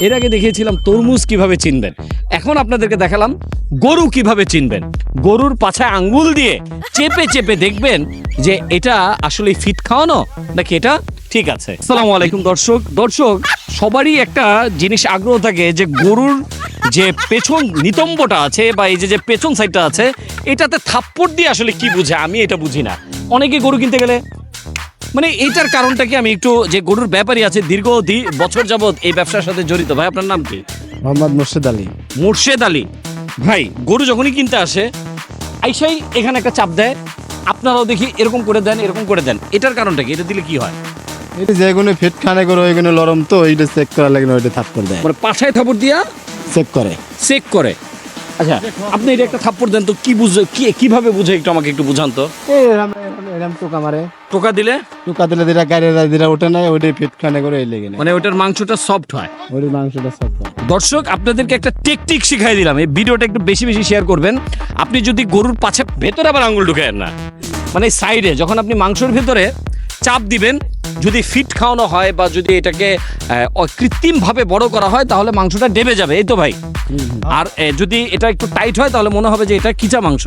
এর আগে দেখিয়েছিলাম তরমুজ কীভাবে চিনবেন। এখন আপনাদেরকে দেখালাম গরু কীভাবে চিনবেন। গরুর পাছায় আঙ্গুল দিয়ে চেপে চেপে দেখবেন যে এটা আসলে ফিট খাওয়ানো নাকি এটা ঠিক আছে। আসসালামু আলাইকুম দর্শক। দর্শক, সবারই একটা জিনিস আগ্রহ থাকে যে গরুর যে পেছন নিতম্বটা আছে বা এই যে যে পেছন সাইডটা আছে, এটাতে থাপ্পড় দিয়ে আসলে কি বুঝে? আমি এটা বুঝি না। অনেকে গরু কিনতে গেলে মানে এইটার কারণটা কি? আমি একটু যে গরুর ব্যাপারই আছে দীর্ঘ বছর যাবত এই ব্যবসার সাথে জড়িত ভাই আপনার নাম কি? মোহাম্মদ মুর্শিদ আলী। মুর্শেদ আলী। ভাই গরু যখনই কিনতে আসে আইসাই এখানে একটা চাপ দেয় আপনারাও দেখি এরকম করে দেন এরকম করে দেন। এটার কারণটা কি? এটা দিলে কি হয়? এটা যেগুলো ফিট খানে করে ওইগুলো লরম তো ওইটা চেক করা লাগে না ওইটা থাপ্পড় দেয়। মানে পাশায় থাপড় দিয়া চেক করে। চেক করে। আচ্ছা আপনি এটা একটা থাপ্পড় দেন তো কি বুঝে কি কীভাবে বুঝে একটু আমাকে একটু বুঝান তো? এরম এরম এরম টোকা মারে। টোকা দিলে? টোকা দিলে যেটা গাড়ি যেটা ওঠে নাই ওইটাই ফিট খানে করে এই লেগে মানে ওটার মাংসটা সফট হয়। ওইটার মাংসটা সব করে। দর্শক আপনাদেরকে একটা টেকটিক শিখাই দিলাম। এই ভিডিওটা একটু বেশি বেশি শেয়ার করবেন। আপনি যদি গরুর পাছে ভেতরে আবার আঙুল ঢুকেন না মানে সাইডে যখন আপনি মাংসের ভেতরে চাপ দিবেন যদি ফিট খাওয়ানো হয় বা যদি এটাকে কৃত্রিম ভাবে বড় করা হয় তাহলে মাংসটা ডেবে যাবে। এই তো ভাই। আর যদি এটা একটু টাইট হয় তাহলে মনে হবে যে এটা কিচা মাংস।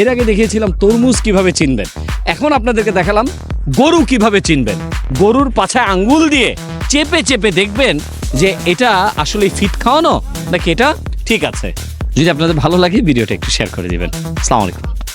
এর আগে দেখিয়েছিলাম তরমুজ কীভাবে চিনবেন। এখন আপনাদেরকে দেখালাম গরু কীভাবে চিনবেন। গরুর পাছায় আঙ্গুল দিয়ে চেপে চেপে দেখবেন যে এটা আসলে ফিট খাওয়ানো নাকি এটা ঠিক আছে। যদি আপনাদের ভালো লাগে ভিডিওটা একটু শেয়ার করে দিবেন। আসসালামু আলাইকুম।